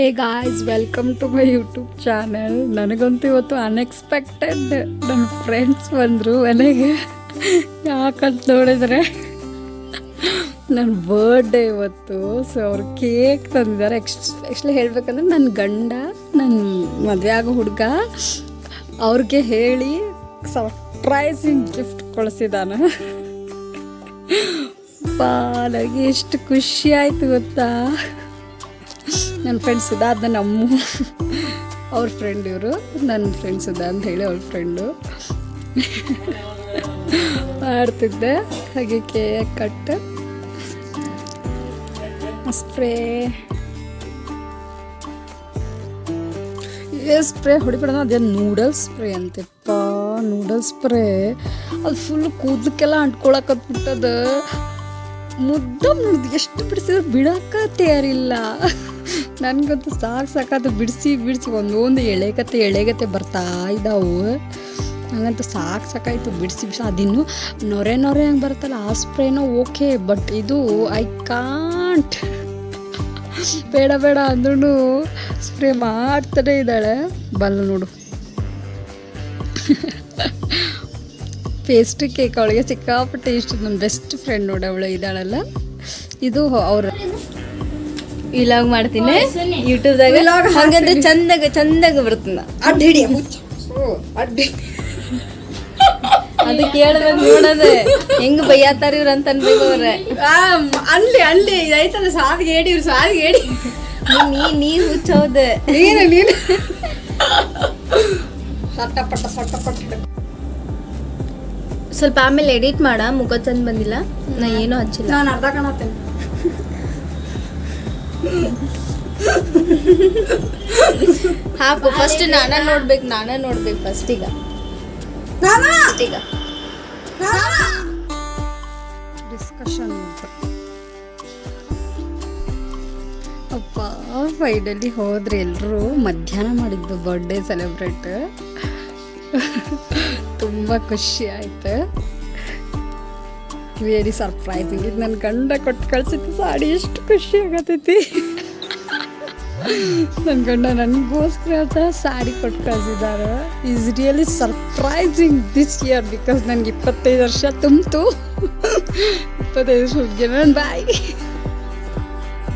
Hey guys welcome to my YouTube channel ನನಗಂತೂ ಇವತ್ತು unexpected ನನ್ನ ಫ್ರೆಂಡ್ಸ್ ಬಂದರು. ಮನೆಗೆ ಯಾಕಂತ ನೋಡಿದರೆ ನನ್ನ ಬರ್ಡೇ ಇವತ್ತು. ಸೊ ಅವ್ರು ಕೇಕ್ ತಂದಿದ್ದಾರೆ. ಎಕ್ಸ್ ಆ್ಯಕ್ಚುಲಿ ಹೇಳ್ಬೇಕಂದ್ರೆ ನನ್ನ ಗಂಡ ನನ್ನ ಮದುವೆ ಆಗೋ ಹುಡುಗ ಅವ್ರಿಗೆ ಹೇಳಿ ಸರ್ಪ್ರೈಸಿಂಗ್ ಗಿಫ್ಟ್ ಕೊಡಿಸಿದಾನ ನನಗೆ ಎಷ್ಟು ಖುಷಿ ಆಯಿತು ಗೊತ್ತಾ? ನನ್ನ ಫ್ರೆಂಡ್ ಸುಧಾ ಅದನ್ನ ನಮ್ಮ ಅವ್ರ ಫ್ರೆಂಡ್ ಇವರು, ನನ್ನ ಫ್ರೆಂಡ್ ಸುಧಾ ಅಂತ ಹೇಳಿ ಅವ್ರ ಫ್ರೆಂಡು ಮಾಡ್ತಿದ್ದೆ ಹಾಗೆ ಕೇಕ್ ಕಟ್. ಸ್ಪ್ರೇ ಏ ಸ್ಪ್ರೇ ಹೊಡಿಬಿಡೋಣ ಅದೇನು ನೂಡಲ್ಸ್ ಸ್ಪ್ರೇ ಅಂತೆಪ್ಪ. ನೂಡಲ್ಸ್ ಸ್ಪ್ರೇ ಅದು ಫುಲ್ ಕೂದಲಕ್ಕೆಲ್ಲ ಅಂಟ್ಕೊಳಕತ್ಬಿಟ್ಟದ. ಮುದ್ದ ಮುದ್ದು ಎಷ್ಟು ಬಿಡಿಸಿದ್ರು ಬಿಡಕ್ಕ ತಯಾರಿಲ್ಲ. ನನಗಂತೂ ಸಾಕು ಸಾಕಾದ ಬಿಡಿಸಿ ಬಿಡಿಸಿ ಒಂದೊಂದು ಎಳೆಗತೆ ಎಳೆಗತೆ ಬರ್ತಾ ಇದ್ದಾವು ನನಗಂತೂ ಸಾಕು ಸಾಕಾಯಿತು ಬಿಡಿಸಿ ಬಿಡಿಸಿ. ಅದಿನ್ನು ನೊರೆ ನೊರೆ ಹಂಗೆ ಬರುತ್ತಲ್ಲ, ಆ ಸ್ಪ್ರೇನೋ ಓಕೆ, ಬಟ್ ಇದು ಐ ಕಾಂಟ್. ಬೇಡ ಬೇಡ ಅಂದ್ರೂ ಸ್ಪ್ರೇ ಮಾಡ್ತಾನೆ ಇದ್ದಾಳೆ. ಬಲ್ಲ ನೋಡು. ಪೇಸ್ಟ್ರಿ ಕೇಕ್ ಅವಳಿಗೆ ಸಿಕ್ಕಾಪಟ್ಟೆ ಇಷ್ಟ. ನನ್ನ ಬೆಸ್ಟ್ ಫ್ರೆಂಡ್ ನೋಡಿ ಅವಳು, ಇದ್ದಾಳಲ್ಲ. ಇದು ಅವ್ರ ಇಲಾಗ್ ಮಾಡ್ತೀನಿ. ಯೂಟ್ಯೂಬ್ದಾಗ ಹಾಗಂದ್ರೆ ಚಂದಾಗ ಚಂದಾಗ ಬರ್ತದ ಅಡ್ಡಿ ಹಿಡಿ. ಅಡ್ಡಿ. ಅದು ಕೇಳ್ಬೇಕು ನೋಡದೆ. ಹೆಂಗ್ ಬೈಯಾತಾರ ಇವ್ರ ಅಂತ ಅನ್ಬೇಕು ಅವ್ರೆ ಅಲ್ಲಿ ಅಲ್ಲಿ. ಐತಲ್ಲ ಸಾದಿಗೆ ಹೇಳಿ ಇವ್ರು ಸಾದಿಗೆ ಹೇಳಿ. ನೀ ನೀ ಹುಚ್ಚೋದೆ ನೀನು ನೀನು. ಸಟ್ಟಪಟ್ಟ ಸಟ್ಟಪಟ್ಟ. ಸ್ವಲ್ಪ ಆಮೇಲೆ ಎಡಿಟ್ ಮಾಡ. ಮುಖ ಚಂದ ಬಂದಿಲ್ಲ. ನಾ ಏನೂ ಹಚ್ಚಿಲ್ಲ. ನಾನು ಅರ್ಧ ಕಾಣತ್ತೇನೆ. ಹಾಕು ಫಸ್ಟ್ ನಾನ ನೋಡ್ಬೇಕು ನಾನ ನೋಡ್ಬೇಕು ಫಸ್ಟ್ ಈಗ. ಈಗ. ಡಿಸ್ಕಷನ್ ಅಪ್ಪ ಫೈನಲಿ ಹೋದ್ರೆ ಎಲ್ಲರೂ ಮಧ್ಯಾಹ್ನ ಮಾಡಿದ್ದು ಬರ್ಡೇ ಸೆಲೆಬ್ರೇಟ್ ತುಂಬ ಖುಷಿ ಆಯ್ತು. Very surprising. ಇದು ನನ್ನ ಗಂಡ ಕೊಟ್ಟು ಕಳ್ಸಿದ್ದು ಸಾಡಿ, ಎಷ್ಟು ಖುಷಿ ಆಗತೈತಿ ನನ್ನ ಗಂಡ ನನಗೋಸ್ಕರ ಸಾಡಿ ಕೊಟ್ಟು ಕಳ್ಸಿದ್ದಾರೆ. Is really surprising this year because ನನಗೆ ಇಪ್ಪತ್ತೈದು ವರ್ಷ ತುಂಬಿತು. ಇಪ್ಪತ್ತೈದು ವರ್ಷ ಹುಡುಗಿ ನನ್ನ ಬಾಯಿ.